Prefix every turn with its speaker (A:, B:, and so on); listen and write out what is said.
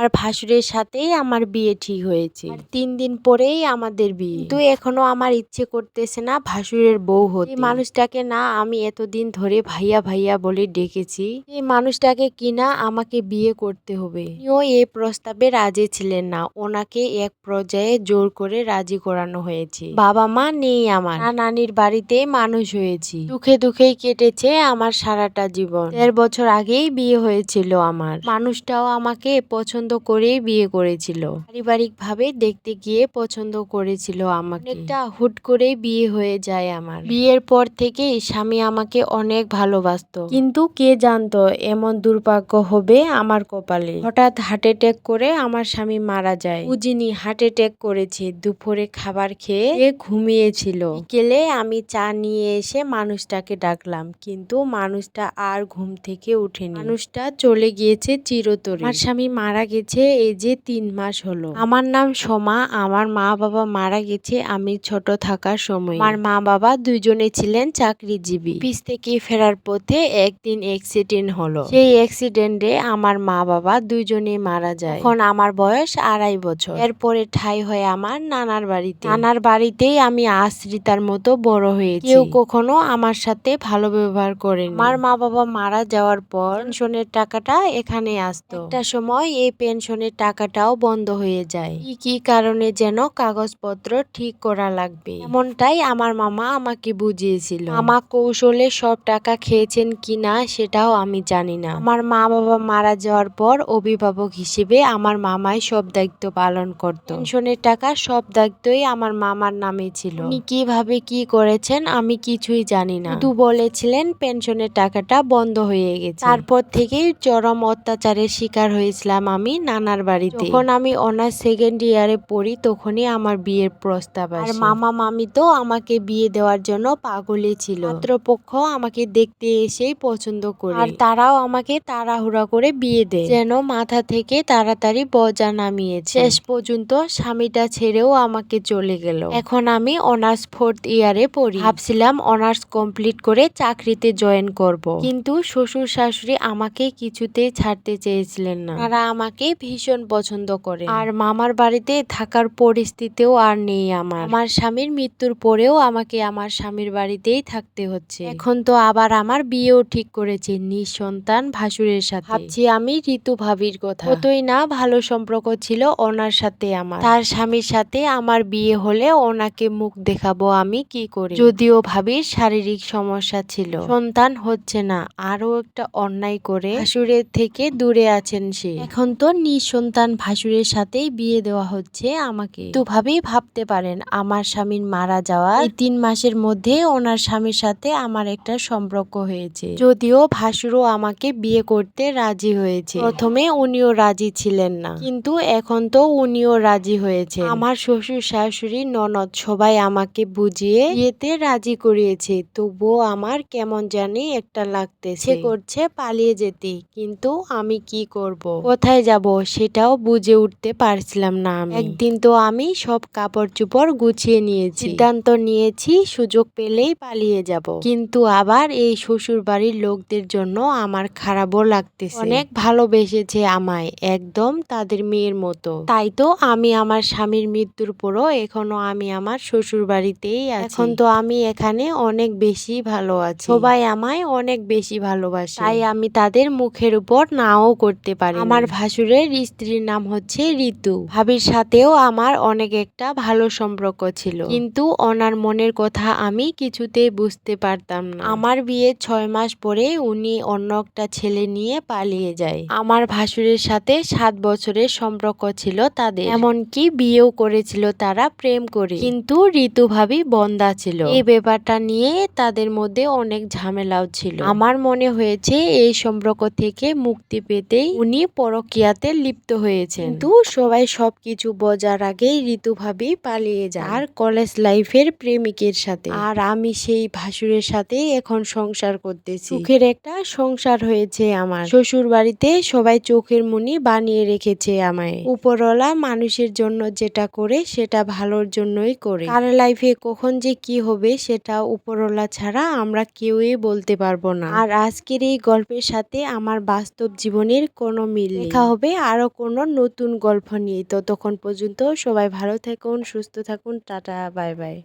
A: আমার ভাসুরের সাথেই আমার বিয়ে ঠিক হয়েছে। তিন দিন পরেই আমাদের বিয়ে। কিন্তু এখনও আমার ইচ্ছে করতেছে না ভাসুরের বউ হতে। মানুষটাকে না আমি এতদিন ধরে ভাইয়া ভাইয়া বলে ডেকেছি। এই মানুষটাকে কিনা আমাকে বিয়ে করতে হবে। ও এই প্রস্তাবে রাজি ছিলেন না। ওনাকে এক পর্যায়ে জোর করে রাজি করানো হয়েছে। বাবা মা নেই আমার। নানির বাড়িতে মানুষ হয়েছি। দুঃখে দুঃখেই কেটেছে আমার সারাটা জীবন। দেড় বছর আগেই বিয়ে হয়েছিল আমার। মানুষটাও আমাকে পছন্দ করেই বিয়ে করেছিল। পারিবারিক ভাবে দেখতে গিয়ে পছন্দ করেছিল আমাকে। একটা হুট করে বিয়ে হয়ে যায় আমার। বিয়ের পর থেকেই স্বামী আমাকে অনেক ভালোবাসতো। কিন্তু কে জানতো, এমন দুর্ভাগ্য হবে আমার কপালে। হঠাৎ হার্ট অ্যাটাক করে আমার স্বামী মারা যায়। বুঝিনি হার্ট অ্যাটাক করেছে। দুপুরে খাবার খেয়ে ঘুমিয়েছিল। বিকেলে আমি চা নিয়ে এসে মানুষটাকে ডাকলাম। কিন্তু মানুষটা আর ঘুম থেকে উঠেনি মানুষটা চলে গিয়েছে চিরতরে। আমার স্বামী মারা গেছে এই যে তিন মাস হলো। আমার নাম সোমা, আমার মা বাবা মারা গেছে আমি ছোট থাকার সময়। আমার মা বাবা দুইজনে ছিলেন চাকরিজীবী। অফিস থেকে ফেরার পথে একদিন অ্যাক্সিডেন্ট হলো। সেই অ্যাক্সিডেন্টে আমার মা বাবা দুইজনেই মারা যায়। এখন আমার বয়স আড়াই বছর। এরপরে ঠাই হয় আমার নানার বাড়িতে। নানার বাড়িতেই আমি আশ্রিতার মতো বড় হয়েছি। কেউ কখনো আমার সাথে ভালো ব্যবহার করেনি। আমার মা বাবা মারা যাওয়ার পর পেনশনের টাকাটা এখানে আসতো। একটা সময় এই পেনশনের টাকাটাও বন্ধ হয়ে যায়। কি কি কারণে যেন কাগজপত্র ঠিক করা লাগবে? এমনটাই আমার মামা আমাকে বুঝিয়েছিল। মামা কৌশলে সব টাকা খেয়েছেন কিনা সেটাও আমি জানি না। আমার মা বাবা মারা যাওয়ার পর অভিভাবক হিসেবে আমার মামাই সব দায়িত্ব পালন করত। পেনশনের টাকা সব দায়িত্বই আমার মামার নামে ছিল। উনি কীভাবে কি করেছেন আমি কিছুই জানি না। শুধু বলেছিলেন পেনশনের টাকাটা বন্ধ হয়ে গেছে। তারপর থেকেই চরম অত্যাচারের শিকার হয়েছিলাম আমি নানার বাড়িতে। যখন আমি অনার্স সেকেন্ড ইয়ারে পড়ি তখনই আমার বিয়ের প্রস্তাব আসে। আর মামা মামি তো আমাকে বিয়ে দেওয়ার জন্য পাগলই ছিল। পাত্রপক্ষ আমাকে দেখতে এসেই পছন্দ করে। আর তারাও আমাকে তাড়াহুড়া করে বিয়ে দেয়। যেন মাথা থেকে তাড়াতাড়ি বজা নামিয়েছে শেষ পর্যন্ত স্বামীটা ছেড়েও আমাকে চলে গেল। এখন আমি অনার্স ফোর্থ ইয়ারে পড়ি। ভাবছিলাম অনার্স কমপ্লিট করে চাকরিতে জয়েন করব। কিন্তু শ্বশুর শাশুড়ি আমাকে কিছুতেই ছাড়তে চেয়েছিলেন না। তারা আমাকে ভীষণ পছন্দ করে আর মামার বাড়িতে থাকার পরিস্থিতিও আর নেই আমার। আমার স্বামীর মৃত্যুর পরেও আমাকে আমার স্বামীর বাড়িতেই থাকতে হচ্ছে। এখন তো আবার আমার বিয়েও ঠিক করেছে নিঃসন্তান ভাসুরের সাথে। ভাবছি আমি ঋতু ভাবির কথা। কতই না ভালো সম্পর্ক ছিল ওনার সাথে আমার। তার স্বামীর সাথে আমার বিয়ে হলে ওনাকে মুখ দেখাবো আমি কি করি। যদিও ভাবির শারীরিক সমস্যা ছিল। সন্তান হচ্ছে না আরও একটা অন্যায় করে ভাসুরের থেকে দূরে আছেন সে। এখন তো নিঃসন্তান ভাসুরের সাথেই বিয়ে দেওয়া হচ্ছে আমাকে। তো ভাবেই ভাবতে পারেন, আমার স্বামীর মারা যাওয়া তিন মাসের মধ্যে ওনার স্বামীর সাথে আমার একটা সম্পর্ক হয়েছে। যদিও ভাসুরও আমাকে বিয়ে করতে রাজি হয়েছে। প্রথমে উনিও রাজি ছিলেন না। কিন্তু এখন তো উনিও রাজি হয়েছে আমার শ্বশুর, শাশুড়ি, ননদ সবাই আমাকে বুঝিয়ে বিয়েতে রাজি করিয়েছে। তবুও আমার কেমন জানি একটা লাগতেছে। করছে পালিয়ে যেতে, কিন্তু আমি কি করব? কোথায় যাব? সেটাও বুঝে উঠতে পারছিলাম না আমি। একদিন তো আমি সব কাপড় চোপড় গুছিয়ে নিয়েছি। সিদ্ধান্ত নিয়েছি, সুযোগ পেলেই পালিয়ে যাব। কিন্তু আবার এই শ্বশুর বাড়ির লোকদের জন্য আমার খারাপও লাগতেছে। অনেক ভালোবেসেছে আমায়, একদম তাদের মেয়ের মতো। তাই তো আমি আমার স্বামীর মৃত্যুর পরও এখনও আমি আমার শ্বশুর বাড়িতেই আছি। এখন তো আমি এখানে অনেক বেশি ভালো আছি। সবাই আমায় অনেক বেশি ভালোবাসে। তাই আমি তাদের মুখের উপর নাও করতে পারি আমার ভাসুরের স্ত্রীর নাম হচ্ছে ঋতু। ভাবির সাথেও আমার অনেক একটা ভালো সম্পর্ক ছিল। কিন্তু ওনার মনের কথা আমি কিছুতেই বুঝতে পারতাম না। আমার বিয়ে ছয় মাস পরে উনি অন্য একটা ছেলে নিয়ে পালিয়ে যায়। আমার ভাসুরের সাথে সাত বছরের সম্পর্ক ছিল তাদের। এমনকি বিয়েও করেছিল তারা প্রেম করে। কিন্তু ঋতু ভাবি বন্দা ছিল। এই ব্যাপারটা নিয়ে তাদের মধ্যে অনেক ঝামেলাও ছিল। আমার মনে হয়েছে এই সম্পর্ক থেকে মুক্তি পেতেই উনি পরকিয়াতে লিপ্ত হয়েছে কিন্তু সবাই সবকিছু বোঝার আগেই ঋতু ভাবি পালিয়ে যায় আর কলেজ লাইফের প্রেমিকের সাথে। আর আমি সেই ভাসুরের সাথে এখন সংসার করতেছি। সুখের একটা সংসার হয়েছে আমার। শ্বশুর বাড়িতে সবাই চোখের মুনি বানিয়ে রেখেছে আমায়। উপরওয়ালা মানুষের জন্য যেটা করে সেটা ভালোর জন্যই করে। কার লাইফে কখন যে কি হবে সেটা উপরওয়ালা ছাড়া আমরা কেউই বলতে পারব না। আর আজকের এই গল্পের সাথে আমার বাস্তব জীবনের কোনো মিল নেই। দেখা হবে আরও কোনো নতুন গল্প নিয়ে। ততক্ষণ পর্যন্ত সবাই ভালো থাকুন, সুস্থ থাকুন, টাটা, বাই বাই।